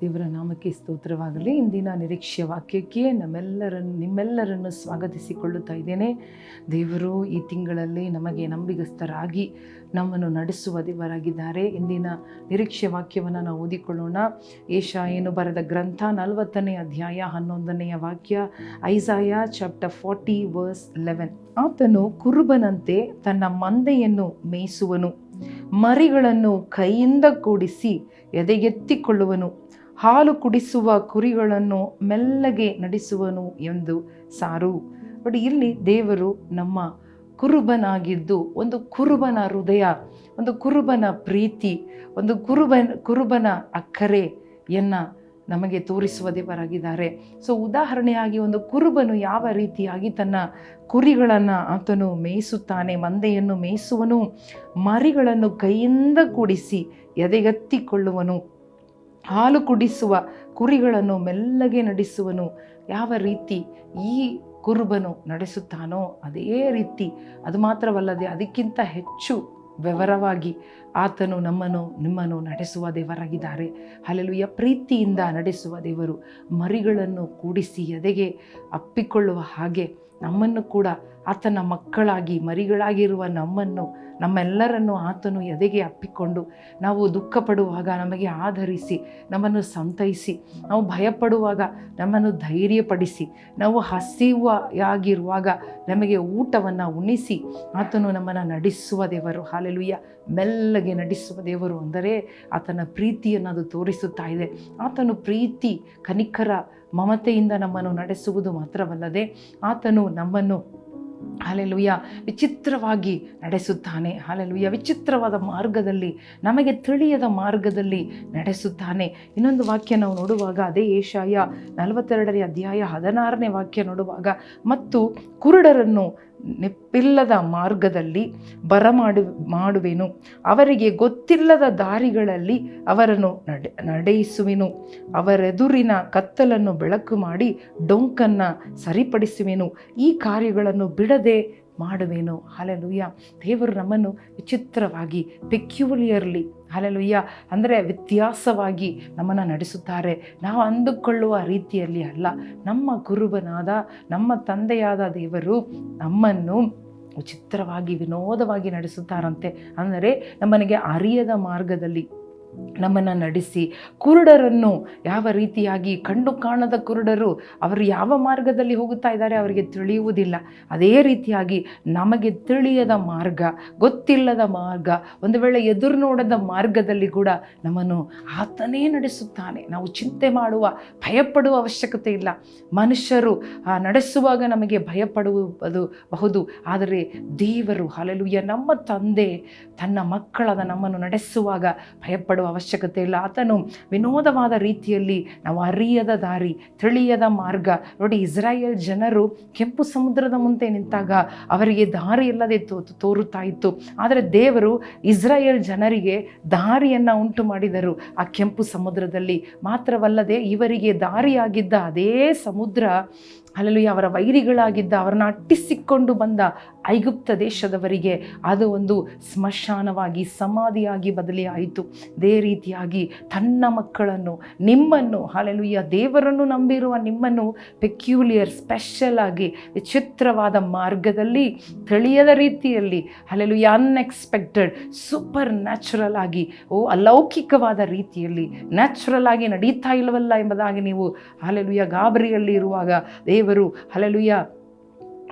ದೇವರ ನಾಮಕ್ಕೆ ಸ್ತೋತ್ರವಾಗಲಿ. ಇಂದಿನ ನಿರೀಕ್ಷೆಯ ವಾಕ್ಯಕ್ಕೆ ನಮ್ಮೆಲ್ಲರನ್ನು ನಿಮ್ಮೆಲ್ಲರನ್ನು ಸ್ವಾಗತಿಸಿಕೊಳ್ಳುತ್ತಾ ಇದ್ದೇನೆ. ದೇವರು ಈ ತಿಂಗಳಲ್ಲಿ ನಮಗೆ ನಂಬಿಗಸ್ತರಾಗಿ ನಮ್ಮನ್ನು ನಡೆಸುವ ದೇವರಾಗಿದ್ದಾರೆ. ಇಂದಿನ ನಿರೀಕ್ಷೆ ವಾಕ್ಯವನ್ನು ನಾವು ಓದಿಕೊಳ್ಳೋಣ. ಏಷಾಯನು ಬರೆದ ಗ್ರಂಥ ನಲವತ್ತನೇ ಅಧ್ಯಾಯ ಹನ್ನೊಂದನೆಯ ವಾಕ್ಯ, Isaiah chapter forty verse eleven. ಆತನು ಕುರುಬನಂತೆ ತನ್ನ ಮಂದೆಯನ್ನು ಮೇಯಿಸುವನು. ಮರಿಗಳನ್ನು ಕೈಯಿಂದ ಕೂಡಿಸಿ ಎದೆಗೆತ್ತಿಕೊಳ್ಳುವನು. ಹಾಲು ಕುಡಿಸುವ ಕುರಿಗಳನ್ನು ಮೆಲ್ಲಗೆ ನಡೆಸುವನು ಎಂದು ಸಾರು. ಬಟ್ ಇಲ್ಲಿ ದೇವರು ನಮ್ಮ ಕುರುಬನಾಗಿದ್ದು ಒಂದು ಕುರುಬನ ಹೃದಯ, ಒಂದು ಕುರುಬನ ಪ್ರೀತಿ, ಒಂದು ಕುರುಬನ ಕುರುಬನ ಅಕ್ಕರೆಯನ್ನು ನಮಗೆ ತೋರಿಸುವ ದೇವರಾಗಿದ್ದಾರೆ. ಸೊ, ಉದಾಹರಣೆಯಾಗಿ ಒಂದು ಕುರುಬನು ಯಾವ ರೀತಿಯಾಗಿ ತನ್ನ ಕುರಿಗಳನ್ನು ಆತನು ಮೇಯಿಸುತ್ತಾನೆ, ಮಂದೆಯನ್ನು ಮೇಯಿಸುವನು, ಮರಿಗಳನ್ನು ಕೈಯಿಂದ ಕೂಡಿಸಿ ಎದೆಗತ್ತಿಕೊಳ್ಳುವನು. ಹಾಲು ಕುಡಿಸುವ ಕುರಿಗಳನ್ನು ಮೆಲ್ಲಗೆ ನಡೆಸುವನು. ಯಾವ ರೀತಿ ಈ ಕುರುಬನು ನಡೆಸುತ್ತಾನೋ ಅದೇ ರೀತಿ. ಅದು ಮಾತ್ರವಲ್ಲದೆ ಅದಕ್ಕಿಂತ ಹೆಚ್ಚು ವಿವರವಾಗಿ ಆತನು ನಮ್ಮನ್ನು, ನಿಮ್ಮನ್ನು ನಡೆಸುವ ದೇವರಾಗಿದ್ದಾರೆ. ಅಲ್ಲೆಲುಯ್ಯ ಪ್ರೀತಿಯಿಂದ ನಡೆಸುವ ದೇವರು ಮರಿಗಳನ್ನು ಕೂಡಿಸಿ ಎದೆಗೆ ಅಪ್ಪಿಕೊಳ್ಳುವ ಹಾಗೆ ನಮ್ಮನ್ನು ಕೂಡ ಆತನ ಮಕ್ಕಳಾಗಿ, ಮರಿಗಳಾಗಿರುವ ನಮ್ಮನ್ನು, ನಮ್ಮೆಲ್ಲರನ್ನು ಆತನು ಎದೆಗೆ ಅಪ್ಪಿಕೊಂಡು ನಾವು ದುಃಖ ಪಡುವಾಗ ನಮಗೆ ಆಧರಿಸಿ, ನಮ್ಮನ್ನು ಸಂತೈಸಿ, ನಾವು ಭಯಪಡುವಾಗ ನಮ್ಮನ್ನು ಧೈರ್ಯಪಡಿಸಿ, ನಾವು ಹಸಿವಾಗಿರುವಾಗ ನಮಗೆ ಊಟವನ್ನು ಉಣಿಸಿ ಆತನು ನಮ್ಮನ್ನು ನಡೆಸುವ ದೇವರು. ಹಾಲೆಲುಯ್ಯ. ಮೆಲ್ಲಗೆ ನಡೆಸುವ ದೇವರು ಅಂದರೆ ಆತನ ಪ್ರೀತಿಯನ್ನು ಅದು ತೋರಿಸುತ್ತಾ ಇದೆ. ಆತನು ಪ್ರೀತಿ, ಕನಿಕರ ಮಮತೆಯಿಂದ ನಮ್ಮನ್ನು ನಡೆಸುವುದು ಮಾತ್ರವಲ್ಲದೆ ಆತನು ನಮ್ಮನ್ನು ಹಾಲೆಲುಯ್ಯ, ವಿಚಿತ್ರವಾಗಿ ನಡೆಸುತ್ತಾನೆ. ಹಾಲೆಲುಯ್ಯ, ವಿಚಿತ್ರವಾದ ಮಾರ್ಗದಲ್ಲಿ, ನಮಗೆ ತಿಳಿಯದ ಮಾರ್ಗದಲ್ಲಿ ನಡೆಸುತ್ತಾನೆ. ಇನ್ನೊಂದು ವಾಕ್ಯ ನಾವು ನೋಡುವಾಗ, ಅದೇ ಏಷಾಯ ನಲವತ್ತೆರಡನೇ ಅಧ್ಯಾಯ ಹದಿನಾರನೇ ವಾಕ್ಯ ನೋಡುವಾಗ, ಮತ್ತು ಕುರುಡರನ್ನು ನೆಪ್ಪಿಲ್ಲದ ಮಾರ್ಗದಲ್ಲಿ ಬರಮಾಡು, ಮಾಡುವೆನು. ಅವರಿಗೆ ಗೊತ್ತಿಲ್ಲದ ದಾರಿಗಳಲ್ಲಿ ಅವರನ್ನು ನಡೆ ನಡೆಯಿಸುವೆನು ಅವರೆದುರಿನ ಕತ್ತಲನ್ನು ಬೆಳಕು ಮಾಡಿ ಡೊಂಕನ್ನು ಸರಿಪಡಿಸುವೆನು. ಈ ಕಾರ್ಯಗಳನ್ನು ಬಿಡದೆ ಮಾಡುವೆನು. ಹಾಲೆಲುಯ್ಯ. ದೇವರು ನಮ್ಮನ್ನು ವಿಚಿತ್ರವಾಗಿ ಪೆಕ್ಯುಲಿಯರ್ಲಿ ಹಾಲೆಲುಯ್ಯ, ಅಂದರೆ ವ್ಯತ್ಯಾಸವಾಗಿ ನಮ್ಮನ್ನು ನಡೆಸುತ್ತಾರೆ. ನಾವು ಅಂದುಕೊಳ್ಳುವ ರೀತಿಯಲ್ಲಿ ಅಲ್ಲ. ನಮ್ಮ ಗುರುವನಾದ, ನಮ್ಮ ತಂದೆಯಾದ ದೇವರು ನಮ್ಮನ್ನು ವಿಚಿತ್ರವಾಗಿ, ವಿನೋದವಾಗಿ ನಡೆಸುತ್ತಾರಂತೆ. ಅಂದರೆ ನಮ್ಮನಿಗೆ ಅರಿಯದ ಮಾರ್ಗದಲ್ಲಿ. ನಮ್ಮನ್ನು ನಡೆಸಿ ಕುರುಡರನ್ನು ಯಾವ ರೀತಿಯಾಗಿ ಕಂಡು ಕಾಣದ ಕುರುಡರು ಅವರು ಯಾವ ಮಾರ್ಗದಲ್ಲಿ ಹೋಗುತ್ತಾ ಇದ್ದಾರೆ ಅವರಿಗೆ ತಿಳಿಯುವುದಿಲ್ಲ. ಅದೇ ರೀತಿಯಾಗಿ ನಮಗೆ ತಿಳಿಯದ ಮಾರ್ಗ, ಗೊತ್ತಿಲ್ಲದ ಮಾರ್ಗ, ಒಂದು ವೇಳೆ ಎದುರು ನೋಡದ ಮಾರ್ಗದಲ್ಲಿ ಕೂಡ ನಮ್ಮನ್ನು ಆತನೇ ನಡೆಸುತ್ತಾನೆ. ನಾವು ಚಿಂತೆ ಮಾಡುವ, ಭಯಪಡುವ ಅವಶ್ಯಕತೆ ಇಲ್ಲ. ಮನುಷ್ಯರು ನಡೆಸುವಾಗ ನಮಗೆ ಭಯಪಡುವುದು ಬಹುದು. ಆದರೆ ದೇವರು ಹಲಲುಯ್ಯ ನಮ್ಮ ತಂದೆ, ತನ್ನ ಮಕ್ಕಳಾದ ನಮ್ಮನ್ನು ನಡೆಸುವಾಗ ಭಯಪಡುವ ಇಲ್ಲ. ಆತನು ವಿನೋದವಾದ ರೀತಿಯಲ್ಲಿ ನಾವು ಅರಿಯದ ದಾರಿ, ತಿಳಿಯದ ಮಾರ್ಗ. ನೋಡಿ, ಇಸ್ರಾಯೇಲ್ ಜನರು ಕೆಂಪು ಸಮುದ್ರದ ಮುಂದೆ ನಿಂತಾಗ ಅವರಿಗೆ ದಾರಿ ಇಲ್ಲದೆ ತೋರುತ್ತಾ ಇತ್ತು. ಆದರೆ ದೇವರು ಇಸ್ರಾಯೇಲ್ ಜನರಿಗೆ ದಾರಿಯನ್ನು ಉಂಟು ಮಾಡಿದರು. ಆ ಕೆಂಪು ಸಮುದ್ರದಲ್ಲಿ ಮಾತ್ರವಲ್ಲದೆ ಇವರಿಗೆ ದಾರಿಯಾಗಿದ್ದ ಅದೇ ಸಮುದ್ರ ಅಲ್ಲಲ್ಲಿ ಅವರ ವೈರಿಗಳಾಗಿದ್ದ ಅವರನ್ನು ಅಟ್ಟಿಸಿಕೊಂಡು ಬಂದ ಐಗುಪ್ತ ದೇಶದವರಿಗೆ ಅದು ಒಂದು ಸ್ಮಶಾನವಾಗಿ, ಸಮಾಧಿಯಾಗಿ ಬದಲಿಯಾಯಿತು. ಅದೇ ರೀತಿಯಾಗಿ ತನ್ನ ಮಕ್ಕಳನ್ನು, ನಿಮ್ಮನ್ನು ಹಾಲೆಲುಯ್ಯ ದೇವರನ್ನು ನಂಬಿರುವ ನಿಮ್ಮನ್ನು ಪೆಕ್ಯುಲಿಯರ್ ಸ್ಪೆಷಲ್ ಆಗಿ, ವಿಚಿತ್ರವಾದ ಮಾರ್ಗದಲ್ಲಿ, ತಿಳಿಯದ ರೀತಿಯಲ್ಲಿ ಹಾಲೆಲುಯ್ಯ ಅನ್ಎಕ್ಸ್ಪೆಕ್ಟೆಡ್ ಸೂಪರ್ ನ್ಯಾಚುರಲ್ ಆಗಿ, ಓ, ಅಲೌಕಿಕವಾದ ರೀತಿಯಲ್ಲಿ ನ್ಯಾಚುರಲ್ ಆಗಿ ನಡೀತಾ ಇಲ್ಲವಲ್ಲ ಎಂಬುದಾಗಿ ನೀವು ಹಾಲೆಲುಯ್ಯ ಗಾಬರಿಯಲ್ಲಿ ಇರುವಾಗ ದೇವರು ಹಲಲುಯ್ಯ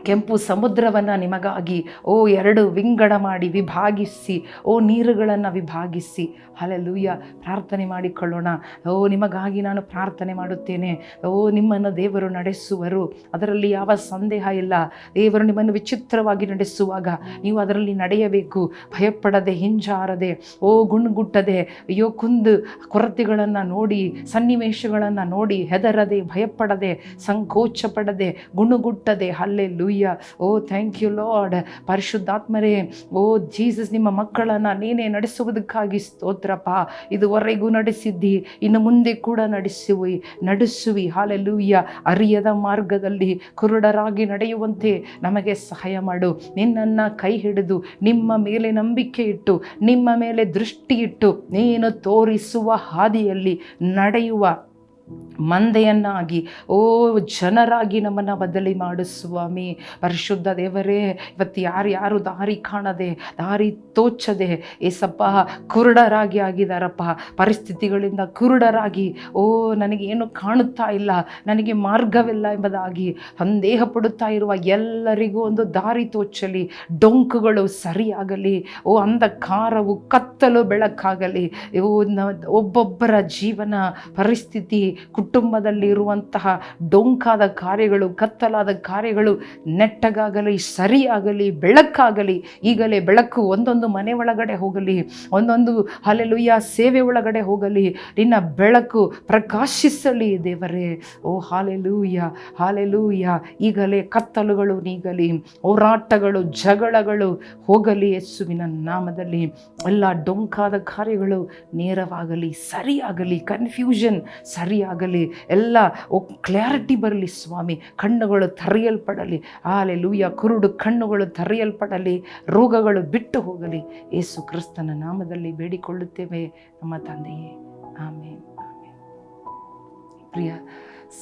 ಕೆಂಪು ಸಮುದ್ರವನ್ನು ನಿಮಗಾಗಿ, ಓ, ಎರಡು ವಿಂಗಡ ಮಾಡಿ ವಿಭಾಗಿಸಿ, ಓ, ನೀರುಗಳನ್ನು ವಿಭಾಗಿಸಿ. ಹಲಲೂಯ್ಯ ಪ್ರಾರ್ಥನೆ ಮಾಡಿಕೊಳ್ಳೋಣ. ಓ, ನಿಮಗಾಗಿ ನಾನು ಪ್ರಾರ್ಥನೆ ಮಾಡುತ್ತೇನೆ. ಓ, ನಿಮ್ಮನ್ನು ದೇವರು ನಡೆಸುವರು. ಅದರಲ್ಲಿ ಯಾವ ಸಂದೇಹ ಇಲ್ಲ. ದೇವರು ನಿಮ್ಮನ್ನು ವಿಚಿತ್ರವಾಗಿ ನಡೆಸುವಾಗ ನೀವು ಅದರಲ್ಲಿ ನಡೆಯಬೇಕು. ಭಯಪಡದೆ, ಹಿಂಜಾರದೆ, ಓ, ಗುಣಗುಟ್ಟದೆ, ಅಯ್ಯೋ, ಕುಂದು ಕೊರತೆಗಳನ್ನು ನೋಡಿ, ಸನ್ನಿವೇಶಗಳನ್ನು ನೋಡಿ ಹೆದರದೆ, ಭಯಪಡದೆ ಸಂಕೋಚ ಪಡದೆ ಗುಣಗುಟ್ಟದೆ. ಹಲ್ಲೆ ಓ ಥ್ಯಾಂಕ್ ಯು ಲಾರ್ಡ್ ಪರಿಶುದ್ಧಾತ್ಮರೇ, ಓ ಜೀಸಸ್ ನಿಮ್ಮ ಮಕ್ಕಳನ್ನು ನೀನೇ ನಡೆಸುವುದಕ್ಕಾಗಿ ಸ್ತೋತ್ರಪ್ಪ. ಇದುವರೆಗೂ ನಡೆಸಿದ್ದಿ, ಇನ್ನು ಮುಂದೆ ಕೂಡ ನಡೆಸುವಿ ನಡೆಸುವಿ. ಹಾಲೆಲೂಯ್ಯ ಅರಿಯದ ಮಾರ್ಗದಲ್ಲಿ ಕುರುಡರಾಗಿ ನಡೆಯುವಂತೆ ನಮಗೆ ಸಹಾಯ ಮಾಡು. ನಿನ್ನನ್ನು ಕೈ ಹಿಡಿದು, ನಿಮ್ಮ ಮೇಲೆ ನಂಬಿಕೆ ಇಟ್ಟು, ನಿಮ್ಮ ಮೇಲೆ ದೃಷ್ಟಿ ಇಟ್ಟು, ನೀನು ತೋರಿಸುವ ಹಾದಿಯಲ್ಲಿ ನಡೆಯುವ ಮಂದೆಯನ್ನಾಗಿ, ಓ ಜನರಾಗಿ ನಮ್ಮನ್ನು ಬದಲಿ ಮಾಡು ಸ್ವಾಮಿ. ಪರಿಶುದ್ಧ ದೇವರೇ, ಇವತ್ತು ಯಾರು ಯಾರು ದಾರಿ ಕಾಣದೆ, ದಾರಿ ತೋಚದೆ, ಏಸಪ್ಪ, ಕುರುಡರಾಗಿ ಆಗಿದಾರಪ್ಪ. ಪರಿಸ್ಥಿತಿಗಳಿಂದ ಕುರುಡರಾಗಿ, ಓ ನನಗೇನು ಕಾಣುತ್ತಾ ಇಲ್ಲ, ನನಗೆ ಮಾರ್ಗವಿಲ್ಲ ಎಂಬುದಾಗಿ ಸಂದೇಹ ಪಡುತ್ತಾ ಇರುವ ಎಲ್ಲರಿಗೂ ಒಂದು ದಾರಿ ತೋಚಲಿ, ಡೊಂಕುಗಳು ಸರಿಯಾಗಲಿ, ಓ ಅಂಧಕಾರವು ಕತ್ತಲು ಬೆಳಕಾಗಲಿ, ಓ ಒಬ್ಬೊಬ್ಬರ ಜೀವನ, ಪರಿಸ್ಥಿತಿ ಕುಟುಂಬದಲ್ಲಿ ಇರುವಂತಹ ಡೊಂಕಾದ ಕಾರ್ಯಗಳು, ಕತ್ತಲಾದ ಕಾರ್ಯಗಳು ನೆಟ್ಟಗಾಗಲಿ, ಸರಿಯಾಗಲಿ, ಬೆಳಕಾಗಲಿ, ಈಗಲೇ ಬೆಳಕು ಒಂದೊಂದು ಮನೆ ಒಳಗಡೆ ಹೋಗಲಿ, ಒಂದೊಂದು ಹಲೆಲುಯ್ಯ ಸೇವೆ ಒಳಗಡೆ ಹೋಗಲಿ, ನಿನ್ನ ಬೆಳಕು ಪ್ರಕಾಶಿಸಲಿ ದೇವರೇ. ಓ ಹಾಲೆಲುಯ್ಯ ಹಾಲೆಲುಯ್ಯ ಈಗಲೇ ಕತ್ತಲುಗಳು ನೀಗಲಿ, ಹೋರಾಟಗಳು, ಜಗಳಗಳು ಹೋಗಲಿ ಯೇಸುವಿನ ನಾಮದಲ್ಲಿ. ಎಲ್ಲ ಡೊಂಕಾದ ಕಾರ್ಯಗಳು ನೇರವಾಗಲಿ, ಸರಿಯಾಗಲಿ ಕನ್ಫ್ಯೂಷನ್ ಸರಿಯಾಗಲಿ. ಎಲ್ಲ ಕ್ಲಾರಿಟಿ ಬರಲಿ ಸ್ವಾಮಿ, ಕಣ್ಣುಗಳು ತರೆಯಲ್ಪಡಲಿ ಆಲೆ ಲೂಯ ಕುರುಡು ಕಣ್ಣುಗಳು ತರೆಯಲ್ಪಡಲಿ, ರೋಗಗಳು ಬಿಟ್ಟು ಹೋಗಲಿ ಯೇಸು ಕ್ರಿಸ್ತನ ನಾಮದಲ್ಲಿ ಬೇಡಿಕೊಳ್ಳುತ್ತೇವೆ, ನಮ್ಮ ತಂದೆಯೇ ಆಮೇಲೆ ಪ್ರಿಯ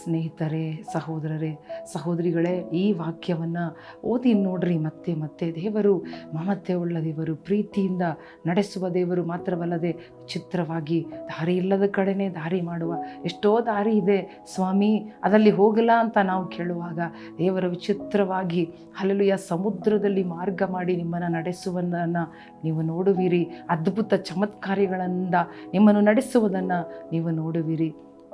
ಸ್ನೇಹಿತರೇ, ಸಹೋದರರೇ, ಸಹೋದರಿಗಳೇ, ಈ ವಾಕ್ಯವನ್ನು ಓದಿ ನೋಡ್ರಿ ಮತ್ತೆ ಮತ್ತೆ. ದೇವರು ಮಮತೆ ಉಳ್ಳ ದೇವರು, ಪ್ರೀತಿಯಿಂದ ನಡೆಸುವ ದೇವರು ಮಾತ್ರವಲ್ಲದೆ ವಿಚಿತ್ರವಾಗಿ ದಾರಿ ಇಲ್ಲದ ಕಡೆನೇ ದಾರಿ ಮಾಡುವ ಎಷ್ಟೋ ದಾರಿ ಇದೆ. ಸ್ವಾಮಿ ಅದರಲ್ಲಿ ಹೋಗಲ್ಲ ಅಂತ ನಾವು ಕೇಳುವಾಗ ದೇವರ ವಿಚಿತ್ರವಾಗಿ ಹಲಲುಯ ಸಮುದ್ರದಲ್ಲಿ ಮಾರ್ಗ ಮಾಡಿ ನಿಮ್ಮನ್ನು ನಡೆಸುವುದನ್ನು ನೀವು ನೋಡುವಿರಿ. ಅದ್ಭುತ ಚಮತ್ಕಾರಿಗಳಿಂದ ನಿಮ್ಮನ್ನು ನಡೆಸುವುದನ್ನು ನೀವು ನೋಡುವಿರಿ.